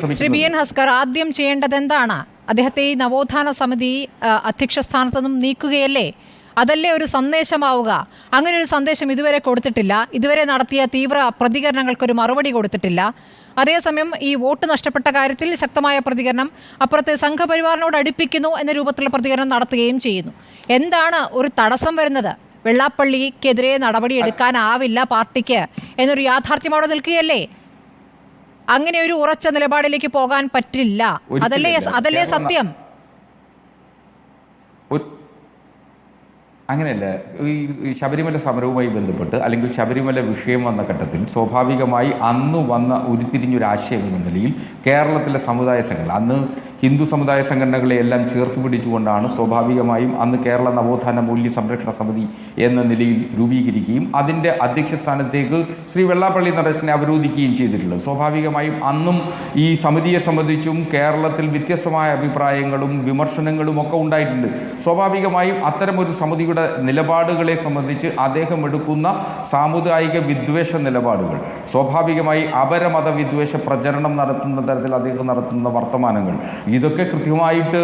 Shri B N Haskar ആദ്യം ചെയ്യേണ്ടത് എന്താണ്? അദ്ദേഹത്തെ ഈ നവോത്ഥാന സമിതി അധ്യക്ഷ സ്ഥാനത്ത് നിന്നും നീക്കുകയല്ലേ? അതല്ലേ ഒരു സന്ദേശമാവുക? അങ്ങനെ ഒരു സന്ദേശം ഇതുവരെ കൊടുത്തിട്ടില്ല. ഇതുവരെ നടത്തിയ തീവ്ര പ്രതികരണങ്ങൾക്കൊരു മറുപടി കൊടുത്തിട്ടില്ല. അതേസമയം ഈ വോട്ട് നഷ്ടപ്പെട്ട കാര്യത്തിൽ ശക്തമായ പ്രതികരണം അപ്പുറത്തെ സംഘപരിവാറിനോട് അടുപ്പിക്കുന്നു എന്ന രൂപത്തിലുള്ള പ്രതികരണം നടത്തുകയും ചെയ്യുന്നു. എന്താണ് ഒരു തടസ്സം വരുന്നത്? വെള്ളാപ്പള്ളിക്കെതിരെ നടപടിയെടുക്കാനാവില്ല പാർട്ടിക്ക് എന്നൊരു യാഥാർത്ഥ്യം അവിടെ നിൽക്കുകയല്ലേ? അങ്ങനെ ഒരു ഉറച്ച നിലപാടിലേക്ക് പോകാൻ പറ്റില്ല. അതല്ലേ അതല്ലേ സത്യം? അങ്ങനെയല്ല. ഈ ശബരിമല സമരവുമായി ബന്ധപ്പെട്ട് അല്ലെങ്കിൽ ശബരിമല വിഷയം വന്ന ഘട്ടത്തിൽ സ്വാഭാവികമായി അന്ന് വന്ന ഉരുത്തിരിഞ്ഞൊരു ആശയം എന്ന നിലയിൽ കേരളത്തിലെ സമുദായ സംഘങ്ങൾ അന്ന് ഹിന്ദു സമുദായ സംഘടനകളെ എല്ലാം ചേർത്ത് പിടിച്ചുകൊണ്ടാണ് സ്വാഭാവികമായും അന്ന് കേരള നവോത്ഥാന മൂല്യ സംരക്ഷണ സമിതി എന്ന നിലയിൽ രൂപീകരിക്കുകയും അതിന്റെ അധ്യക്ഷ സ്ഥാനത്തേക്ക് ശ്രീ വെള്ളാപ്പള്ളി നടേശനെ അവരോധിക്കുകയും ചെയ്തിട്ടുള്ളത്. സ്വാഭാവികമായും അന്നും ഈ സമിതിയെ സംബന്ധിച്ചും കേരളത്തിൽ വ്യത്യസ്തമായ അഭിപ്രായങ്ങളും വിമർശനങ്ങളും ഒക്കെ ഉണ്ടായിട്ടുണ്ട്. സ്വാഭാവികമായും അത്തരമൊരു സമിതിയുടെ നിലപാടുകളെ സംബന്ധിച്ച് അദ്ദേഹം എടുക്കുന്ന സാമുദായിക വിദ്വേഷ നിലപാടുകൾ സ്വാഭാവികമായി അപരമത വിദ്വേഷ പ്രചരണം നടത്തുന്ന തരത്തിൽ അദ്ദേഹം നടത്തുന്ന വർത്തമാനങ്ങൾ ഇതൊക്കെ കൃത്യമായിട്ട്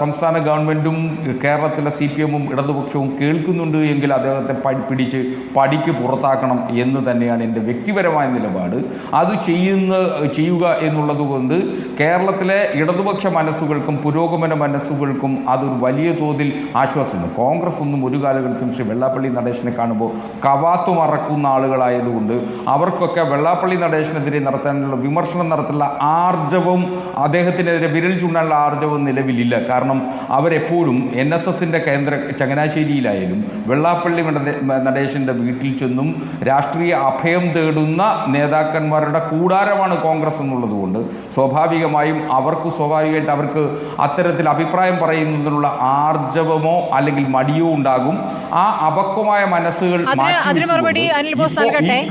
സംസ്ഥാന ഗവൺമെന്റും കേരളത്തിലെ സി പി എമ്മും ഇടതുപക്ഷവും കേൾക്കുന്നുണ്ട് എങ്കിൽ അദ്ദേഹത്തെ പിടിച്ച് പടിക്ക് പുറത്താക്കണം എന്ന് തന്നെയാണ് എന്റെ വ്യക്തിപരമായ നിലപാട്. അത് ചെയ്യുന്ന ചെയ്യുക എന്നുള്ളത് കൊണ്ട് കേരളത്തിലെ ഇടതുപക്ഷ മനസ്സുകൾക്കും പുരോഗമന മനസ്സുകൾക്കും അതൊരു വലിയ തോതിൽ ആശ്വാസമുണ്ട്. കോൺഗ്രസ് ഒന്നും ഒരു കാലഘട്ടത്തിൽ ശ്രീ വെള്ളാപ്പള്ളി നടേശനെ കാണുമ്പോൾ കവാത്തു മറക്കുന്ന ആളുകളായതുകൊണ്ട് അവർക്കൊക്കെ വെള്ളാപ്പള്ളി നടേശനെതിരെ നടത്താനുള്ള വിമർശനം നടത്തുന്ന ആർജവും അദ്ദേഹത്തിനെതിരെ വിരൽ ചൂണ്ടാനുള്ള ആർജവം നിലവിലില്ല. കാരണം അവരെപ്പോഴും എൻ എസ് എസിന്റെ കേന്ദ്ര ചങ്ങനാശ്ശേരിയിലായാലും വെള്ളാപ്പള്ളി നട- നടേശന്റെ വീട്ടിൽ ചെന്നും രാഷ്ട്രീയ അഭയം തേടുന്ന നേതാക്കന്മാരുടെ കൂടാരമാണ് കോൺഗ്രസ് എന്നുള്ളതുകൊണ്ട് സ്വാഭാവികമായും അവർക്ക് സ്വാഭാവികമായിട്ട് അവർക്ക് അത്തരത്തിൽ അഭിപ്രായം പറയുന്നതിനുള്ള ആർജവമോ അല്ലെങ്കിൽ മടിയോ ഉണ്ടാകും. ആ അപക്വമായ മനസ്സുകൾ അതിന് മറുപടി അനിൽ ബോസ് നൽകട്ടെ.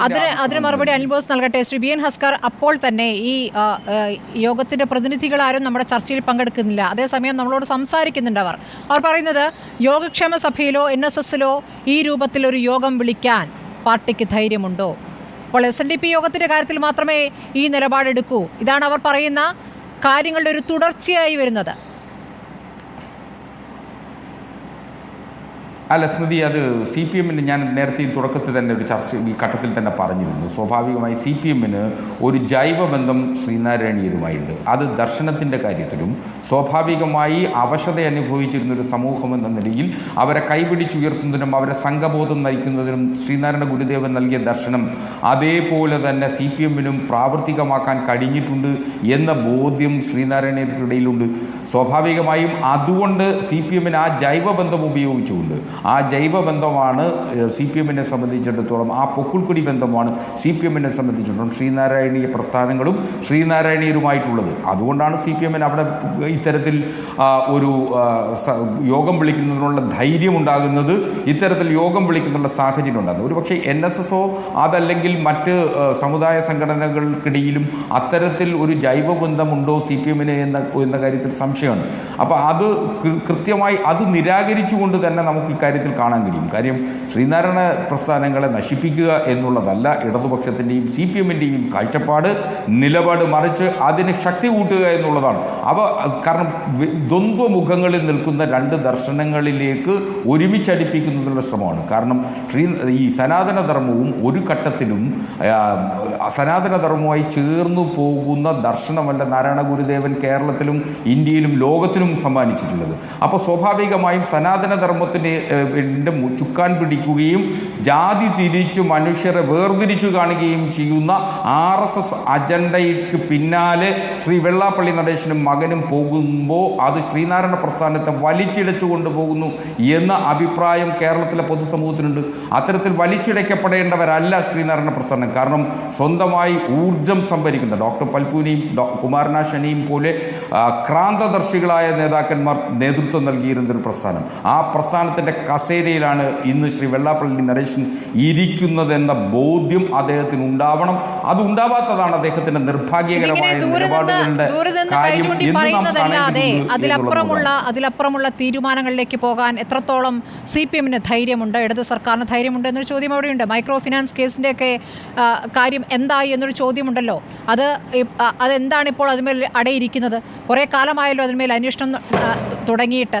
അതിന് അതിന് മറുപടി അനിൽ ബോസ് നൽകട്ടെ. ശ്രീ ബി എൻ ഹസ്കർ അപ്പോൾ തന്നെ ഈ ആ, പ്രതിനിധികളാരും നമ്മുടെ ചർച്ചയിൽ പങ്കെടുക്കുന്നില്ല. അതേസമയം നമ്മളോട് സംസാരിക്കുന്നുണ്ട് അവർ. അവർ പറയുന്നത് യോഗക്ഷേമ സഭയിലോ എൻ എസ് എസിലോ ഈ രൂപത്തിൽ ഒരു യോഗം വിളിക്കാൻ പാർട്ടിക്ക് ധൈര്യമുണ്ടോ? അപ്പോൾ എസ് എൻ ഡി പി യോഗത്തിന്റെ കാര്യത്തിൽ മാത്രമേ ഈ നിലപാടെടുക്കൂ. ഇതാണ് അവർ പറയുന്ന കാര്യങ്ങളുടെ ഒരു തുടർച്ചയായി വരുന്നത്. അല്ല സ്മൃതി അത് സി പി എമ്മിന് ഞാൻ നേരത്തെ ഈ തുടക്കത്തിൽ തന്നെ ഒരു ചർച്ച ഈ ഘട്ടത്തിൽ തന്നെ പറഞ്ഞിരുന്നു. സ്വാഭാവികമായി സി പി എമ്മിന് ഒരു ജൈവബന്ധം ശ്രീനാരായണീയരുമായുണ്ട്. അത് ദർശനത്തിന്റെ കാര്യത്തിലും സ്വാഭാവികമായി അവശത അനുഭവിച്ചിരുന്ന ഒരു സമൂഹം എന്ന നിലയിൽ അവരെ കൈപിടിച്ചുയർത്തുന്നതിനും അവരെ സംഘബോധം നയിക്കുന്നതിനും ശ്രീനാരായണ ഗുരുദേവൻ നൽകിയ ദർശനം അതേപോലെ തന്നെ സി പി എമ്മിനും പ്രാവർത്തികമാക്കാൻ കഴിഞ്ഞിട്ടുണ്ട് എന്ന ബോധ്യം ശ്രീനാരായണീയർക്കിടയിലുണ്ട് സ്വാഭാവികമായും അതുകൊണ്ട് സി പി എമ്മിന് ആ ജൈവബന്ധം ഉപയോഗിച്ചുകൊണ്ട് ആ ജൈവ ബന്ധമാണ് സി പി എമ്മിനെ സംബന്ധിച്ചിടത്തോളം ആ പൊക്കുൾക്കൊടി ബന്ധമാണ് സി പി എമ്മിനെ സംബന്ധിച്ചിടത്തോളം ശ്രീനാരായണീയ പ്രസ്ഥാനങ്ങളും ശ്രീനാരായണീയരുമായിട്ടുള്ളത്. അതുകൊണ്ടാണ് സി പി എമ്മിന് അവിടെ ഇത്തരത്തിൽ ഒരു യോഗം വിളിക്കുന്നതിനുള്ള ധൈര്യം ഉണ്ടാകുന്നത് ഇത്തരത്തിൽ യോഗം വിളിക്കുന്നുള്ള സാഹചര്യം ഉണ്ടാകുന്നത് ഒരു പക്ഷേ എൻ എസ് എസോ അതല്ലെങ്കിൽ മറ്റ് സമുദായ സംഘടനകൾക്കിടയിലും അത്തരത്തിൽ ഒരു ജൈവബന്ധമുണ്ടോ സി പി എമ്മിന് എന്ന എന്ന കാര്യത്തിൽ സംശയമാണ്. അപ്പോൾ അത് കൃത്യമായി അത് നിരാകരിച്ചുകൊണ്ട് തന്നെ നമുക്ക് ഇക്കാര്യത്തിൽ കാണാൻ കഴിയും. കാര്യം ശ്രീനാരായണ പ്രസ്ഥാനങ്ങളെ നശിപ്പിക്കുക എന്നുള്ളതല്ല ഇടതുപക്ഷത്തിന്റെയും സി പി എമ്മിന്റെയും കാഴ്ചപ്പാട്. നിലപാട് മറിച്ച് അതിന് ശക്തി കൂട്ടുക എന്നുള്ളതാണ്. അവ കാരണം ദ്വന്ദ്വമുഖങ്ങളിൽ നിൽക്കുന്ന രണ്ട് ദർശനങ്ങളിലേക്ക് ഒരുമിച്ചടിപ്പിക്കുന്നതിനുള്ള ശ്രമമാണ്. കാരണം ശ്രീ ഈ സനാതനധർമ്മവും ഒരു ഘട്ടത്തിലും സനാതനധർമ്മവുമായി ചേർന്നു പോകുന്ന ദർശനമല്ല നാരായണ ഗുരുദേവൻ കേരളത്തിലും ഇന്ത്യയിലും ലോകത്തിലും സമ്മാനിച്ചിട്ടുള്ളത്. അപ്പോൾ സ്വാഭാവികമായും മു- ചുക്കാൻ പിടിക്കുകയും ജാതി തിരിച്ചു മനുഷ്യരെ വേർതിരിച്ചു കാണുകയും ചെയ്യുന്ന ആർ എസ് എസ് അജണ്ടയ്ക്ക് പിന്നാലെ ശ്രീ വെള്ളാപ്പള്ളി നടേശനും മകനും പോകുമ്പോൾ അത് ശ്രീനാരായണ പ്രസ്ഥാനത്തെ വലിച്ചിടച്ചു കൊണ്ടുപോകുന്നു എന്ന അഭിപ്രായം കേരളത്തിലെ പൊതുസമൂഹത്തിനുണ്ട്. അത്തരത്തിൽ വലിച്ചിടയ്ക്കപ്പെടേണ്ടവരല്ല ശ്രീനാരായണ പ്രസ്ഥാനം. കാരണം സ്വന്തമായി ഊർജം സംഭരിക്കുന്ന ഡോക്ടർ പൽപൂനെയും കുമാരനാശനെയും പോലെ ക്രാന്തദർശികളായ നേതാക്കന്മാർ നേതൃത്വം നൽകിയിരുന്ന ഒരു പ്രസ്ഥാനം. ആ പ്രസ്ഥാനത്തിന്റെ കസേരയിലാണ് ഇന്ന് ശ്രീ വെള്ളാപ്പള്ളി നടേശൻ ഇരിക്കുന്നതെന്ന ബോധ്യം അദ്ദേഹത്തിന് ഉണ്ടാവണം അത് ഉണ്ടാവാത്തതാണ് അദ്ദേഹത്തിന്റെ നിർഭാഗ്യകരമായ നിലപാടുകളുടെ ദൂരെ നിന്ന് കാര്യം എന്ന് നാം അതിലപ്പുറമുള്ള അതിലപ്പുറമുള്ള തീരുമാനങ്ങളിലേക്ക് പോകാൻ എത്രത്തോളം സി പി എമ്മിന് ധൈര്യമുണ്ട്? ഇടത് സർക്കാരിന് ധൈര്യമുണ്ട് എന്നൊരു ചോദ്യം അവിടെയുണ്ട്. മൈക്രോ ഫിനാൻസ് കേസിന്റെയൊക്കെ ഒക്കെ കാര്യം എന്തായി എന്നൊരു ചോദ്യമുണ്ടല്ലോ. അത് അതെന്താണ് ഇപ്പോൾ അതിന്മേൽ അടയിരിക്കുന്നത്? കുറേ കാലമായല്ലോ അതിന്മേൽ അന്വേഷണം തുടങ്ങിയിട്ട്.